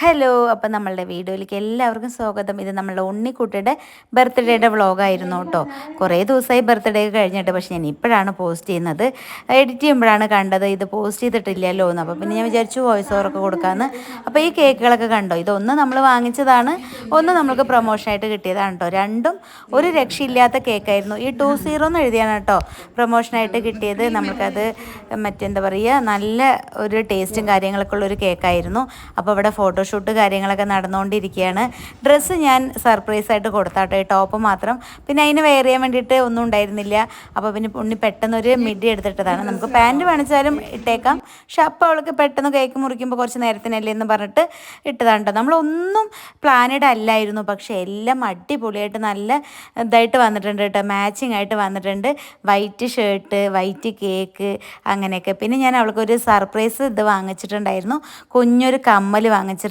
Hello അപ്പം നമ്മളുടെ വീഡിയോയിലേക്ക് എല്ലാവർക്കും സ്വാഗതം. ഇത് നമ്മളുടെ ഉണ്ണിക്കുട്ടിയുടെ ബർത്ത്ഡേയുടെ വ്ളോഗായിരുന്നു കേട്ടോ. കുറേ ദിവസമായി ബർത്ത്ഡേ കഴിഞ്ഞിട്ട് പക്ഷെ ഞാൻ ഇപ്പോഴാണ് പോസ്റ്റ് ചെയ്യുന്നത്. എഡിറ്റ് ചെയ്യുമ്പോഴാണ് കണ്ടത്. ഇത് പോസ്റ്റ് ചെയ്തിട്ടില്ലല്ലോ എന്ന്. അപ്പോൾ പിന്നെ ഞാൻ വിചാരിച്ചു വോയിസ് ഓവറൊക്കെ കൊടുക്കാമെന്ന് അപ്പോൾ ഈ കേക്കുകളൊക്കെ കണ്ടോ? ഇതൊന്ന് നമ്മൾ വാങ്ങിച്ചതാണ്. ഒന്ന് നമ്മൾക്ക് പ്രൊമോഷനായിട്ട് കിട്ടിയതാണ് കേട്ടോ. രണ്ടും ഒരു രക്ഷയില്ലാത്ത കേക്കായിരുന്നു. ഈ ടു സീറോ എന്ന് എഴുതിയാണ് കേട്ടോ പ്രൊമോഷനായിട്ട് കിട്ടിയത്. നമുക്കത് മറ്റെന്താ പറയുക നല്ല ഒരു ടേസ്റ്റും കാര്യങ്ങളൊക്കെ ഉള്ള ഒരു കേക്കായിരുന്നു അപ്പോൾ ഇവിടെ ഫോട്ടോഷൂട്ട് കാര്യങ്ങളൊക്കെ നടന്നുകൊണ്ടിരിക്കുകയാണ്. ഡ്രസ്സ് ഞാൻ സർപ്രൈസ് ആയിട്ട് കൊടുത്താട്ടോ ടോപ്പ് മാത്രം. പിന്നെ അതിന് വെയർ ചെയ്യാൻ വേണ്ടിയിട്ട് ഒന്നും ഉണ്ടായിരുന്നില്ല. അപ്പോൾ പിന്നെ ഉണ്ണി പെട്ടെന്നൊരു മിഡി എടുത്തിട്ടതാണ്. നമുക്ക് പാന്റ് വേണിച്ചാലും ഇട്ടേക്കാം. പക്ഷെ അപ്പോൾ അവൾക്ക് പെട്ടെന്ന് കേക്ക് മുറിക്കുമ്പോൾ കുറച്ച് നേരത്തിനല്ലേ എന്ന് പറഞ്ഞിട്ട് ഇട്ടതാണ് കേട്ടോ നമ്മളൊന്നും പ്ലാനഡ് അല്ലായിരുന്നു. പക്ഷേ എല്ലാം അടിപൊളിയായിട്ട് നല്ല ഇതായിട്ട് വന്നിട്ടുണ്ട് കേട്ടോ. മാച്ചിങ് ആയിട്ട് വന്നിട്ടുണ്ട്. വൈറ്റ് ഷർട്ട് വൈറ്റ് കേക്ക് അങ്ങനെയൊക്കെ. പിന്നെ ഞാൻ അവൾക്കൊരു സർപ്രൈസ് ഇത് വാങ്ങിച്ചിട്ടുണ്ടായിരുന്നു. കുഞ്ഞൊരു കമ്മൽ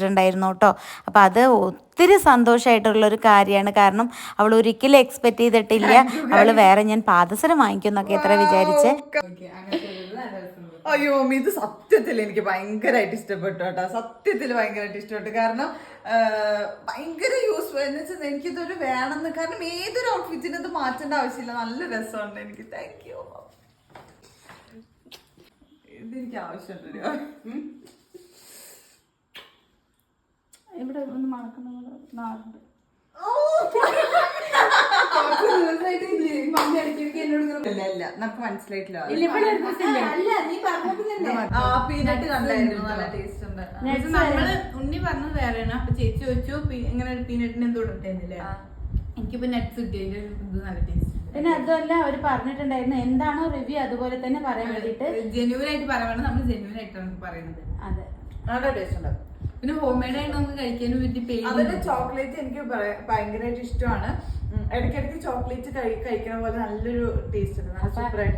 വാങ്ങിച്ചിട്ടുണ്ടായിരുന്നു കേട്ടോ. അപ്പോൾ അത് ഒത്തിരി സന്തോഷമായിട്ടുള്ളൊരു കാര്യമാണ്. കാരണം അവൾ ഒരിക്കലും എക്സ്പെക്ട് ചെയ്തിട്ടില്ല. അവൾ വേറെ ഞാൻ പാദസരം വാങ്ങിക്കുന്നൊക്കെ എത്ര വിചാരിച്ച്. അയ്യോ മമ്മി ഇത് സത്യത്തിൽ എനിക്ക് ഭയങ്കരമായിട്ട് ഇഷ്ടപ്പെട്ടു കേട്ടോ. സത്യത്തിൽ ഭയങ്കരമായിട്ട് ഇഷ്ടപ്പെട്ടു. കാരണം ഭയങ്കര യൂസ്ഫുൾ എന്ന് വെച്ചാൽ എനിക്കിതൊരു വേണമെന്ന്. കാരണം ഏതൊരു ഔട്ട്ഫിറ്റിനും ഇത് മാറ്റേണ്ട ആവശ്യമില്ല. നല്ല രസമുണ്ട് എനിക്ക്. താങ്ക് യു ഇതെനിക്ക് ആവശ്യമുണ്ട്. ഇവിടെ ഒന്ന് മണക്കുന്ന ഇല്ല നമുക്ക് മനസ്സിലായിട്ടില്ല. നമ്മൾ ഉണ്ണി പറഞ്ഞത് വേറെയാണ്. അപ്പൊ ചേച്ചി ചോദിച്ചു ഇങ്ങനെ പീനട്ടിന് എന്തോ കൊടുത്തേന്നില്ലേ എനിക്കിപ്പോ നെറ്റ്സ് കിട്ടിയ ഇത് നല്ല ടേസ്റ്റ് പിന്നെ അതല്ല അവർ പറഞ്ഞിട്ടുണ്ടായിരുന്നു. എന്താണോ റിവ്യൂ അതുപോലെ തന്നെ പറയാൻ വേണ്ടിട്ട് ജെന്യൂൻ ആയിട്ട് പറയാൻ നമ്മൾ ജെന്യൂൻ ആയിട്ടാണ് പറയുന്നത്. അതെ. നല്ല ടേസ്റ്റ് ഉണ്ട്. പിന്നെ ഹോം മെയ്ഡ് ആയിട്ട് നമുക്ക് കഴിക്കാനും പറ്റി അതിന്റെ ചോക്ലേറ്റ് എനിക്ക് ഭയ- ഭയങ്കരമായിട്ട് ഇഷ്ടമാണ്. ഇടയ്ക്കിടയ്ക്ക് ചോക്ലേറ്റ് കഴിക്കുന്ന പോലെ നല്ലൊരു ടേസ്റ്റ് ഉണ്ട്. നല്ല സൂപ്പറായിട്ട്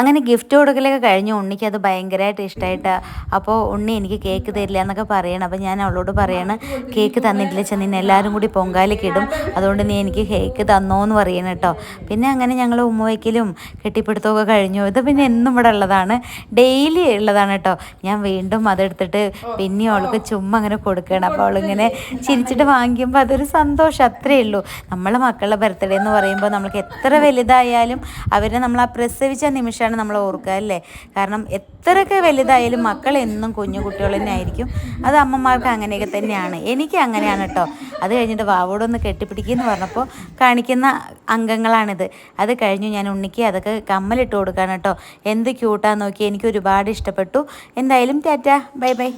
അങ്ങനെ ഗിഫ്റ്റ് കൊടുക്കലൊക്കെ കഴിഞ്ഞു. ഉണ്ണിക്ക് അത് ഭയങ്കരമായിട്ട് ഇഷ്ടമായിട്ട് അപ്പോൾ ഉണ്ണി എനിക്ക് കേക്ക് തരില്ല എന്നൊക്കെ പറയണം. അപ്പോൾ ഞാൻ അവളോട് പറയണം കേക്ക് തന്നിട്ടില്ല ചെന്ന് നിന്നെ എല്ലാവരും കൂടി പൊങ്കാലയ്ക്ക് ഇടും അതുകൊണ്ട് നീ എനിക്ക് കേക്ക് തന്നോ എന്ന് പറയണം കേട്ടോ. പിന്നെ അങ്ങനെ ഞങ്ങൾ ഉമ്മ വയ്ക്കലും കെട്ടിപ്പിടുത്തമൊക്കെ കഴിഞ്ഞു. ഇത് പിന്നെ എന്നും ഇവിടെ ഉള്ളതാണ്. ഡെയിലി ഉള്ളതാണ് കേട്ടോ. ഞാൻ വീണ്ടും അതെടുത്തിട്ട് പിന്നെ അവൾക്ക് ചുമ്മാ അങ്ങനെ കൊടുക്കണം അപ്പോൾ അവളിങ്ങനെ ചിരിച്ചിട്ട് വാങ്ങിക്കുമ്പോൾ അതൊരു സന്തോഷം. അത്രയേ ഉള്ളൂ. നമ്മളെ മക്കളുടെ ബർത്ത്ഡേ എന്ന് പറയുമ്പോൾ നമ്മൾക്ക് എത്ര വലുതായാലും അവരെ നമ്മൾ ആ പ്രസവിച്ച നിമിഷമാണ് നമ്മൾ ഓർക്കുക അല്ലേ? കാരണം എത്രയൊക്കെ വലുതായാലും മക്കൾ എന്നും കുഞ്ഞു കുട്ടികൾ തന്നെ ആയിരിക്കും. അത് അമ്മമാർക്ക് അങ്ങനെയൊക്കെ തന്നെയാണ്. എനിക്ക് അങ്ങനെയാണ് കേട്ടോ അത് കഴിഞ്ഞിട്ട് വാവോടൊന്ന് കെട്ടിപ്പിടിക്കുമെന്ന് പറഞ്ഞപ്പോൾ കാണിക്കുന്ന അംഗങ്ങളാണിത്. അത് കഴിഞ്ഞു ഞാൻ ഉണ്ണിക്ക് അതൊക്കെ കമ്മലിട്ട് കൊടുക്കാൻ കേട്ടോ എന്ത് ക്യൂട്ടാന്ന് നോക്കി എനിക്ക് ഒരുപാട് ഇഷ്ടപ്പെട്ടു. എന്തായാലും ടാറ്റ. Bye bye.